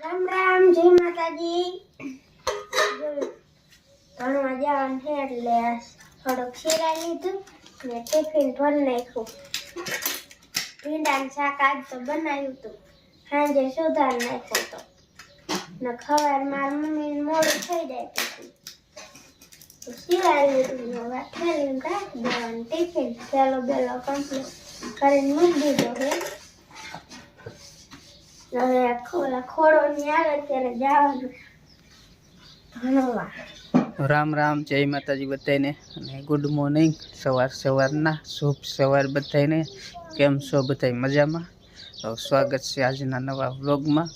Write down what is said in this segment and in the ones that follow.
રામ રામ, જય માતાજી. ભણવા જવાનું છે એટલે થોડુંક શીરાઈ લીધું ને ટિફિન ભરી નાખ્યું. ભીંડાનું શાક આજ તો બનાવ્યું હતું. સાંજે સુધાર નાખ્યો તો ને ખબર મારા મમ્મી મોડું થઈ જાય પછી. તો શીરાઈ લીધું હવે થેલીમાં રાખી દેવાનું. ટિફિન પેલો બેલો કમ્પ્લીટ કરીને મૂકી દીધો છે હવે ખોલા રામ રામ, જય માતાજી બધાને અને ગુડ મોર્નિંગ સવાર સવારના, શુભ સવાર બધાને કેમ છો બધા મજામાં? તો સ્વાગત છે આજના નવા વ્લોગમાં.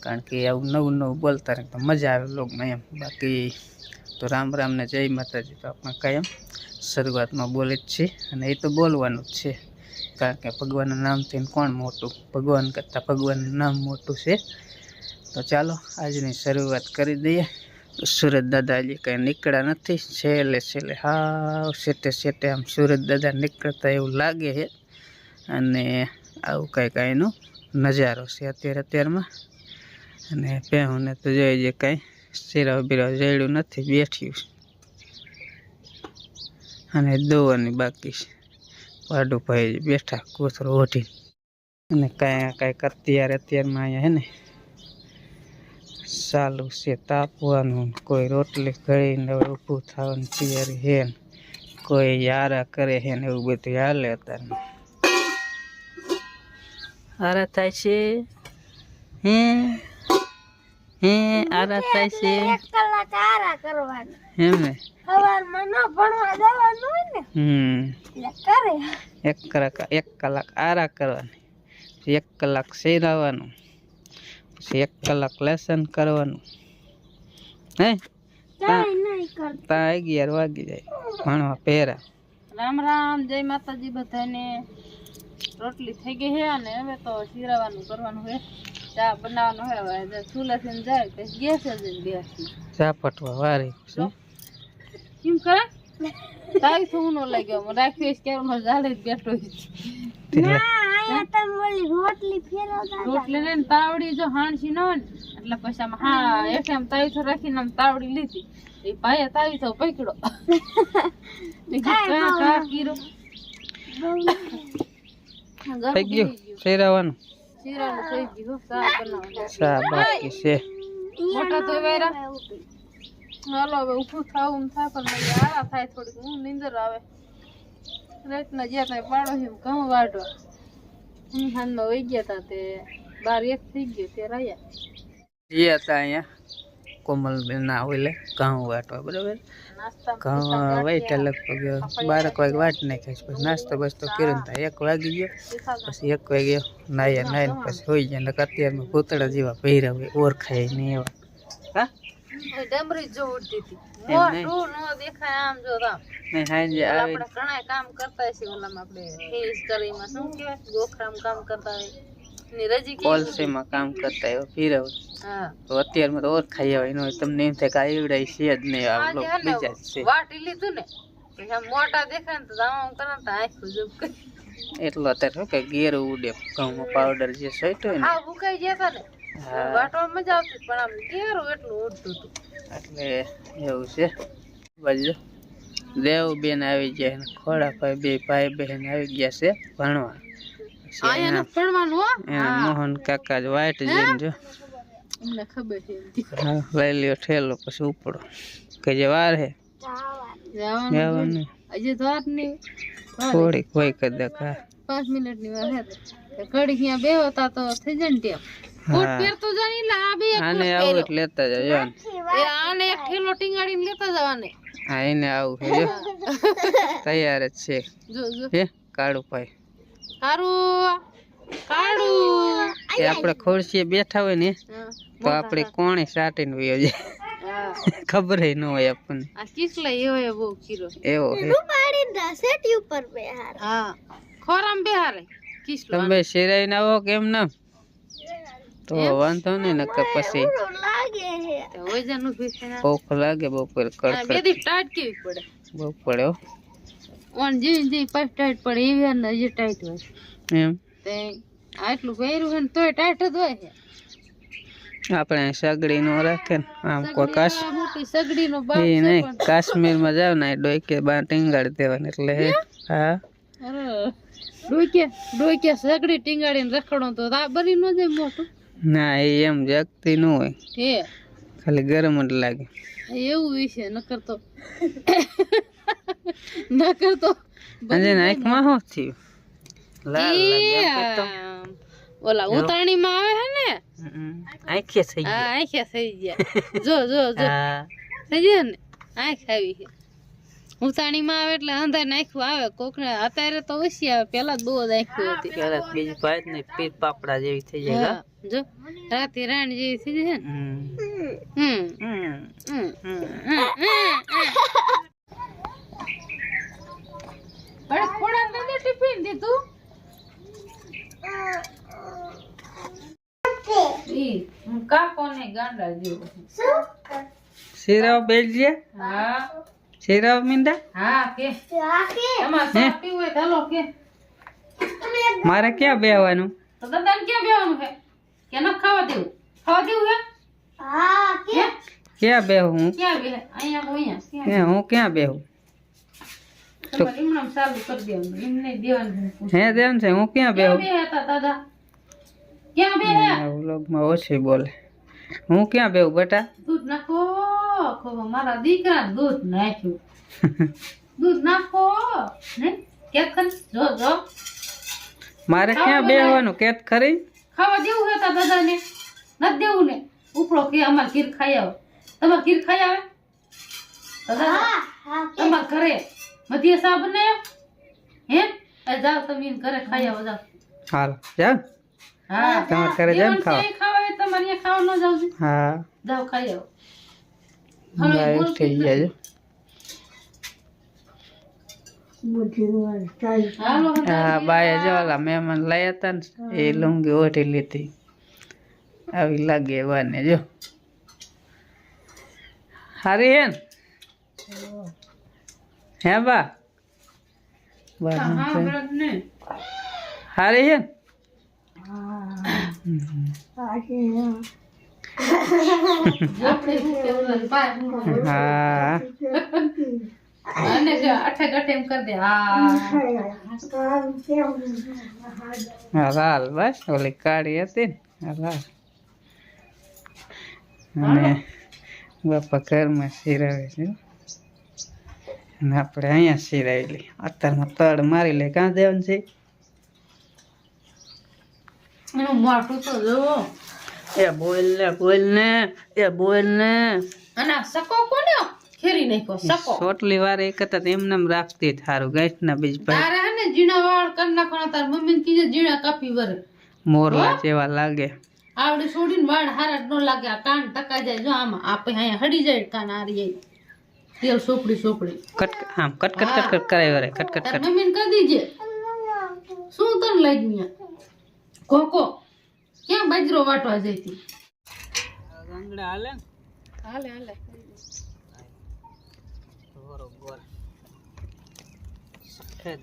કારણ કે આવું નવું નવું બોલતા રહે તો મજા આવે વ્લોગમાં એમ. બાકી તો રામ રામ ને જય માતાજી તો આપણે કાયમ શરૂઆતમાં બોલે જ છે. અને એ તો બોલવાનું જ છે. કારણ કે ભગવાનના નામથી કોણ મોટું? ભગવાન કરતાં ભગવાનનું નામ મોટું છે. તો ચાલો, આજની શરૂઆત કરી દઈએ. સુરત દાદા હજી કંઈ નીકળ્યા નથી. છેલ્લે છેલ્લે હાવ સેટે સેટે આમ સુરત દાદા નીકળતા એવું લાગે છે. અને આવું કંઈક કાંઈનો નજારો છે અત્યારે અત્યારમાં. અને પહેને તો જોઈએ જે કાંઈ સિરાવ બિરાવ જડ્યું નથી બેઠ્યું અને દોવાની બાકી છે. પાડું ભાઈ બેઠા કોથરો ઓઢી અને કાંઈ કાંઈક અત્યારે અત્યારમાં અહીંયા હે ને. ચાલુ છે તાપવાનું કોઈ રોટલી કરીને હવે ઊભું થવાની તૈયારી હે ને. કોઈ યારા કરે હે ને એવું બધું હાલે અત્યારે આરા થાય છે? હે? હે આરા થાય છે. એક કલાક આરા કરવાનું. હે ને? સવારમાં ન ભણવા જવાનું હોય ને હમ. કરે. એક કલાક એક કલાક આરા કરવાની. એક કલાક શેરાવાનું. પછી એક કલાક લેસન કરવાનું. હે? નહીં અગિયાર વાગી જાય ભણવા પહેરા. રામ રામ જય માતાજી બધાને. રોટલી થઈ ગઈ છે અને હવે તો શીરાવાનું કરવાનું છે ચા બનાવવાનો હોય હવે ચૂલાથી જાય પછી ગેસે જઈને બેસી. ચા પટવા વારી કેમ કરે તારી શું નો લાગ્યો? મને રાખ્યો છે જાડે જ બેઠો છે? એટલે અહીંયા તમે ઓલી રોટલી ફેરવતા રોટલી લઈને તાવડી જો હાણસી ન હોય ને એટલે પછી આમ હા એટલે આમ તાવીથો રાખીને આમ તાવડી લીધી. એ ભાઈએ તાવીથો પકડ્યો. કા કા કીરો થઈ ગયું. શેરાવાનું શીરાનું થઈ ગયું હો, બનાવવાનું ચા બાકી છે મોટા તો વેરા હાલો હવે ઊભું થાવું થાય પણ મને આરા થાય થોડીક હું નીંદર આવે રાતના જ્યાં ત્યાં પાડો છે ઘઉં વાઢવા હું વહી ગયા હતા તે બાર એક થઈ ગયો ત્યારે આવ્યા એ હતા અહીંયા કોમલબેન ના હોય ઘઉં વાટવા બરાબર ઘઉં વાટ્યા લગભગ બારક વાગે વાટ નાખ્યા છે. પછી નાસ્તો બસ્તો કર્યો ને એક વાગી ગયો. પછી એક વાગે નાયા નાઈને પછી હોઈ ગયા. નકર અત્યારમાં ભૂતળા જેવા પહેર્યા હોય ઓળખાય નહીં એવા. હા? ડમરી જો ઉડતી હતી. એમ નહીં. દેખાય આમ જો આમ નહીં સાંજે આવી. આપણે ઘણા કામ કરતા છે ઓલામાં આપણે ફેસ કરીમાં શું કહેવાય? ગોખરામ કામ કરતા હોય. ની કોલસીમાં કામ કરતા એવો હા. તો અત્યારમાં તો ઓળખાઈ આવે એનો તમને એમ થાય કે આવડાય છે જ નહીં આ લોકો બીજા છે. વાટી લીધું ને પછી મોટા દેખાય ને તો આમ કરે તો આંખું જબ એટલો અત્યારે શું કે ગેર ઉડે ઘઉંમાં પાવડર જે સઈટ હોય ને. આ ભૂકાઈ ગયા હતા ને. હા. વાટવામાં મજા આવતી પણ આમ ગેર એટલું ઉડતું હતું. એટલે એવું છે. બાજુ દેવ બેન આવી ગયા ખોડા ભાઈ બે ભાઈ બહેન આવી ગયા છે ભણવા. મોહન કાકા જ વાઈટ જઈને જો. લઈ લ્યો ઠેલો પછી ઉપડો. કે જે વાર હે. જવાનું હજી તો વાત નહીં. થોડીક હોય કદાચ હા પાંચ મિનિટની વાર હે. બે હતા તો થઈ જાય ને ટેમ બૂટ પહેરતો જાની લા આ બે આને આવું. લેતા એ આને એક ઠેલો ટીંગાડીને લેતા જવાને. હા એને આવું તૈયાર જ છે. જો જો. હે કાળું ભાઈ કારું કાળું એ આપણે ખોરશીએ બેઠા હોય ને તો આપણે કોણે સાટીને વયો જાય? ખબર ન હોય આપણને. આ કિસલા એવો એ બહુ કીરો એવો હે. પાડીને સેટી ઉપર બેહાર હા. ખોરામ બેહારે કિસલો તમે શેરાઈને આવો કેમ ના? તો વાંધો નહીં નકર પછી ભૂખ લાગે બપોર કડકડ. બહુ પડે. હો. ઓન જેવી જેવી પાછી ટાઈટ પડે એવી હાર ને જે ટાઈટ હોય. એમ. તે આટલું પહેર્યું હોય ને તોય ટાઈટ જ હોય છે. આપણે સગડી નો રાખે ને આમ કોઈ કાશ મોટી સગડીનો બાપ એ નહીં કાશ્મીર કાશ્મીરમાં જાવ ને ડોકે બા ટીંગાડી દેવાની એટલે હા ડોકે ડોકે સગડી ટીંગાડીને રખડો તો રાબરી નો જાય મોટું. ના એ એમ જગતી ન હોય. હે. ખાલી ગરમ જ લાગે. એવું વિશે ન કરતો ન કરતો આજે નાખમાં શું થયું લાલ લાગે એમ કરતો. આમ, ઓલા ઉતાણીમાં આવે હે ને. આંખે થઈ હા ગઈ આંખ્યા થઈ ગયા જો જો જો થઈ ગયા ને આંખ આવી છે ઉતાણીમાં આવે એટલે અંધાર નાખ્યું આવે. કોકને અત્યારે તો ઓછી આવે. પેલા જ બહુ જ આંખ્યું હતી. પેલા બીજી ભાઈ ને પીર પાપડા જેવી થઈ જાય જો. રાતે રાણી જેવી થઈ જાય ને? હમ. હમ. હમ. હમ હમ. અરે ખોડા નથી ટિફિન દીધું. ઈ હું કાકો ને ગાંડા જેવો. શીરાવ બેલજે? હા. શીરાવ મીંડા? હા કે. હોય કે. મારે ક્યાં બેવાનું તો દાદાને ક્યાં બેવાનું છે? કે ન ખાવા દેવું? ખાવા દેવું છે? હે? ક્યાં બેહું હું? ક્યાં બે અહીંયા હું ક્યાં બેહું? તમારે એમનેમ ચાલુ કરી દેવાનું. એમ દેવાનું હે દેવ છે હું ક્યાં ક્યાં બેહું બે હતા દાદા? ક્યાં બે હે વ્લોગમાં ઓછી બોલે. હું ક્યાં બેહું બેટા? દૂધ નાખો ખો મારા દીકરા દૂધ નાખ્યું. દૂધ નાખો ને કે ખન જો જો. મારે ક્યાં બેહવાનું કેત ખરી ખાવા જેવું હતા તા દાદાને? નથી દેવું ને? ઉપડો કે અમાર ખીર ખાઈ આવે. તમારે ખીર ખાઈ આવે? દાદા તમાર ઘરે? મધ્ય સાબ ને? હે? એ જાઓ તમે ઘરે ખાઈ આવો જાઓ હાલ. જા હા. તમારે ઘરે જઈને ખાવ ખાવા હોય તમારે અહીંયા ખાવા ન જાવ હા. જાવ ખાઈ આવો. હવે બોલ થઈ જાય જો ઓલા મહેમાન લાયા હતા ને એ લુંગી ઓઢી લીધી. આવી લાગે વાને જો. હારી હે ને? હે બા? બા હા શું છે? હારી હે અને જો અઠે ગઠે એમ કરી દે. હા. હા બસ. ઓલી કાળી હતી ને. હા, લાલ અને બાપા ઘરમાં સિરાવે છે. અને આપણે અહીંયા સિરાવેલી અત્યારમાં તળ મારી લે. કાં દેવાનું છે? એનું મોટું તો જો એ બોલ ને બોલ ને એ બોલ ને. અને સકો કોને? ખેરી નાખ્યો સકો. ચોટલી વાર એક હતા એમને એમ રાખતી થારું ગાંઠ ના બીજ ભાઈ તારે હે ને જીણા વાળ કરી નાખવાના તાર મમ્મી ને કીજે જીણા કાપી વરે. મોરલા જેવા લાગે. આવડે છોડીને વાળ હારા ન લાગે આ કાન ટકા જાય. જો આમાં આપણે અહીંયા હડી જાય કાન હારી જાય. તેલ સોપડી સોપડી કટ આમ કટ કટ કટ કટ કરાય વરે કટ કટ તાર કટ મમ્મી ને કહી દીજે શું તને લાગ્યું અહીંયા? કોકો ક્યાં બાજરો વાટવા જઈતી ગાંગડા હાલે ને? હાલે હાલે. બરોબર. સફેદ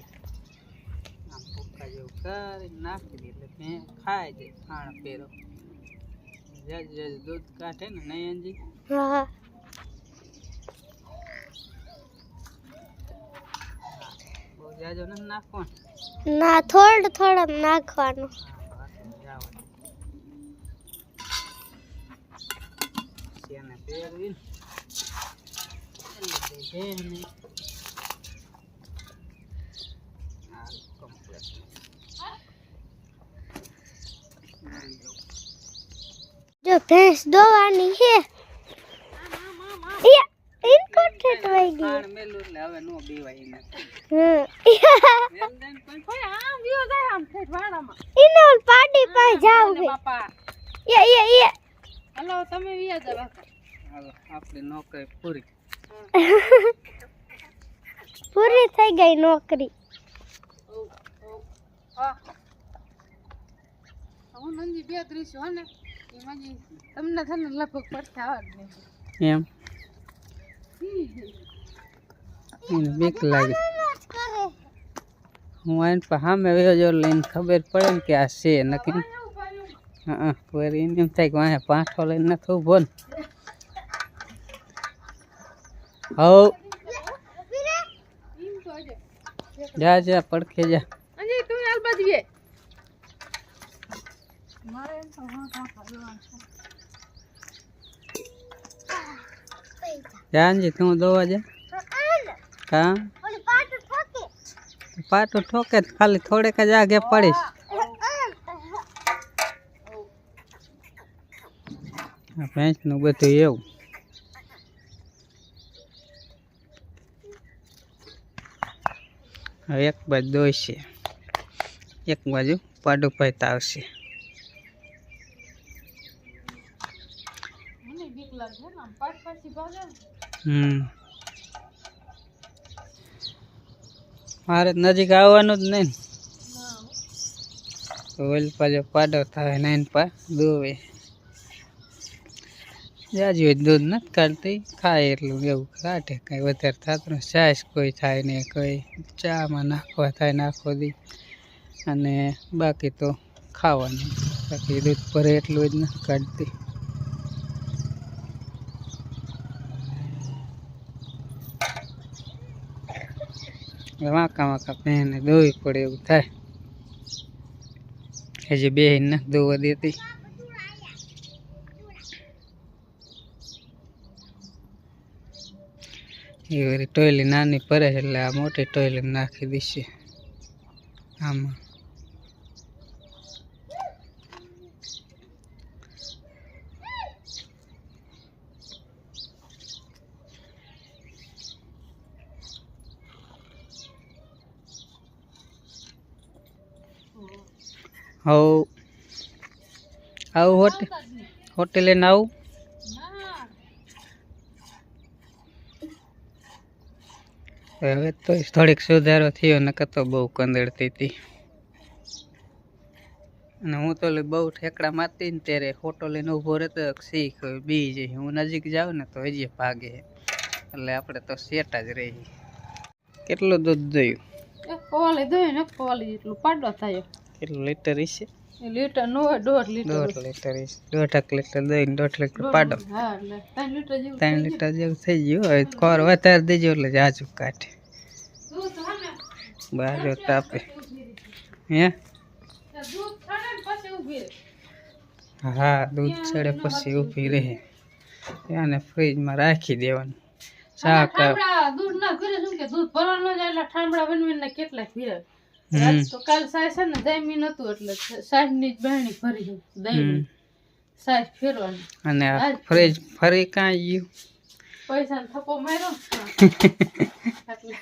આમ ભૂકા જેવું કરી નાખી દે એટલે મેં ખાઈ જાય ખાણ પેરો જજ જજ દૂધ કાઢે ને નયનજી. હા. જાજો નથી નાખવાનું. ના થોડ થોડ નાખવાનું. તેને પહેરવી ને. જો ભેંસ દોવાની છે ઇનકો ઠેઠવાઈ ગઈ ખાણ મેલું એટલે હવે નો બીવાય એને. હમ. મેલ દે ને પણ ઓય આમ વિયો જાય આમ ઠેઠ વાડામાં ઇને ઓલ પાડી પાસે જાવ છે બાપા. યા યા યા હલો તમે વિયા જાવ બાપા હાલો આપણી નોકરી પૂરી. પૂરી થઈ ગઈ નોકરી. હા. હું નંદી બે ત્રીસ હો ને એમાં જી તમને છે ને લગભગ પડખે આવવા જ નહીં. એમ? એને બીક લાગે. હું પણ સામે વયો જો લઈને ખબર પડે ને કે આ છે. નક્કી હા, વળી એને એમ થાય કે વાંહે પાંઠો લઈને નથી ઊભો ને. હવ. જા જા, પડખે જા અંજે તું હાલ બાજુ એ મારે એમ તો હા કાકા જોવાનું છે જા અંજી તું દોવા જા હા ઓલી પાટું ઠોકે પાટું ઠોકે તો ખાલી થોડેક જ આગે પડીશ આ ભેંસનું બધું એવું હવે એક બાજુ દોઈશે એક બાજુ પાડું પાઈતા આવશે મને બીક લાગે ને આમ પાટ પાછી ભાગે ને હમ. મારે નજીક આવવાનું જ નહીં. ઓલી પાછો પાડો થાય નાઈન પા, દોવે. જાજી હોય દૂધ નથી કાઢતી. ખાય એટલું એવું કાઢે કંઈ. વધારે થતું છાશ કોઈ થાય ને કોઈ. ચામાં નાખવા થાય નાખો દી. અને બાકી તો ખાવાનું. બાકી દૂધ ભરે એટલું જ નથી કાઢતી. વાંકા વાંકા પહેને દોવી પડે એવું થાય. હજી બે નથી દોવા દેતી. એ ટોયલી નાની પડે એટલે આ મોટી ટોયલી નાખી દઈશે. આમાં. હોટેલે ને હવે તો થોડીક સુધારો થયો, નકર તો બહુ કંદડતી હતી. અને હું તો બહુ ઠેકડા મારતી ને ત્યારે ફોટો લઈને ઊભો રહેતો, શીખ બી જઈ હું નજીક જાઉં ને તો હજી ભાગે. એટલે આપણે તો સેટ જ રહી. કેટલું દૂધ એક પવાલી દોય ને પવાલી જેટલું પાડો થાય. કેટલું લીટર હશે? લીટર નો દોઢ લીટર દોઢ લીટર હશે. દોઢ લીટર દહીં દોઢ લીટર પાડો. ત્રણ લીટર જેવું થઈ ગયું. હવે કોર વધારે દેજો એટલે જાજુ કાઢે. બાજો તાપે. હે? હા દૂધ ચડે પછી ઊભી રહે. એને ફ્રીજમાં રાખી દેવાનું. શાક દૂધ ના ઘરે શું કે દૂધ ભરવા ન જાય એટલે ઠામડા બનવીને હમ આજ તો કાલ સાહેબ છે ને દહીં નતું એટલે સાહેબની જ બહેણી ફરી છે દહીં હમ. સાય ફેરવાની અને ફરી ફરી કાંઈ ગયું પૈસા ને થપ્પો માર્યો. એટલે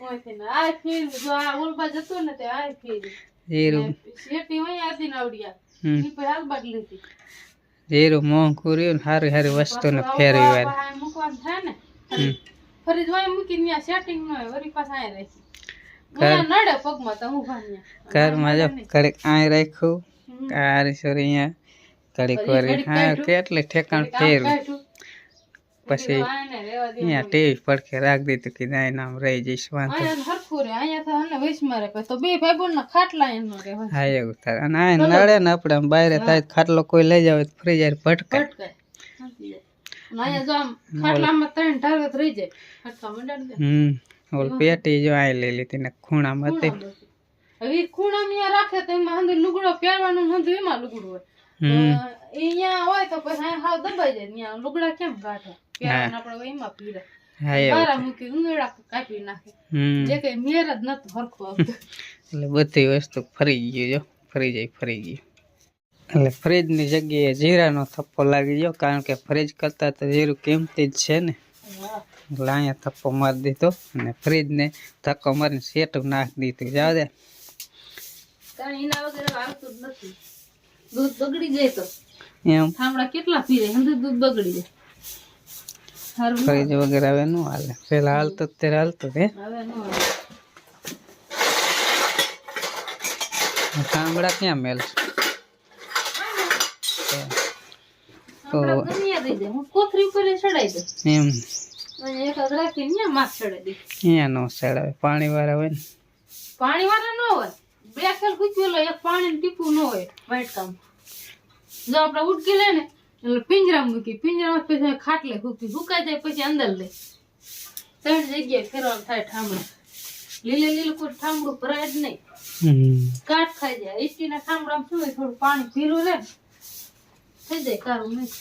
ઓયથી ને આ ફેર જો આ ઉલબા જતું ને તે આ ફેર જીરું શેટી અહીં આતી નાવડિયા ઈ પછી હાલ બદલી હતી જીરું મોંઘું રહ્યું ને વસ્તુને ફેરવી વાર મૂકવાનું થાય ને ફરી જો મૂકીને ત્યાં સેટિંગ ન હોય પાછા અહીં ઘરમાં જો ઘડીક આય રાખ્યું. આ સોરી અહીંયા ઘડીક ફરી વારી હા. કેટલી ઠેકાણ આમ પછી. અહીંયા ટીવી પડખે રાખી દીધું કે ના નામ રહી જઈશ વાંધો એનો હા એવું થાય અને આ નડે ને આપણે આમ બહાર થાય ખાટલો કોઈ લઈ જાવ તો ભટકાય દે. હમ. ઓલ પેટી જો આ લઈ લીધી ને ખૂણામાં હતી. હવે ખૂણામાં રાખે તો એમાં અંદર લુગડો પહેરવાનું ને એમાં લુગડું હોય. અહીંયા હોય તો પછી હાવ દબાઈ જાય. ત્યાં લુગડા કેમ કાઢે પહેરવાનું આપણે એમાં પીડે બધી વસ્તુ ફરી ગયું જો. ફરી જાય ફરી ગયું એટલે ફ્રીજની જગ્યાએ જીરાનો થપ્પો લાગી ગયો. કારણ કે ફ્રીજ કરતાં તો જીરું કિંમતી જ છે ને. એટલે અહીંયા થપ્પો મારી દીધો અને ફ્રીજને ધક્કો મારીને સેટું નાખી દીધું. જાવ દે દૂધ બગડી જાય તો. એમ. કેટલા પી જાય અંદર દૂધ બગડી જાય. ફ્રીજ વગર હવે ન હાલે. પેલા હાલતું જ ત્યારે હાલતું હે. કાંગડા ક્યાં મેલ દઉં. એમ. પાણી વાળા હોય ને. પાણી વાળા ન હોય. બે ખેલ કૂચવેલો એક પાણી ટીપું ન હોય વાટકામાં જો આપણે ઉટકી લે ને એટલે પિંજરામાં મૂકી પિંજરામાં પછી ખાટલે મૂકી સુકાઈ જાય પછી અંદર લે. ત્રણ જગ્યાએ ફેરવાનું થાય ઠામડું. લીલે લીલું કોઈ ઠામડું ભરાય જ નહીં. કાટ ખાઈ જાય. ઈસ્ટીના ઠામડામાં શું હોય થોડું પાણી પીરું રહે ને થઈ જાય કારું નહીં.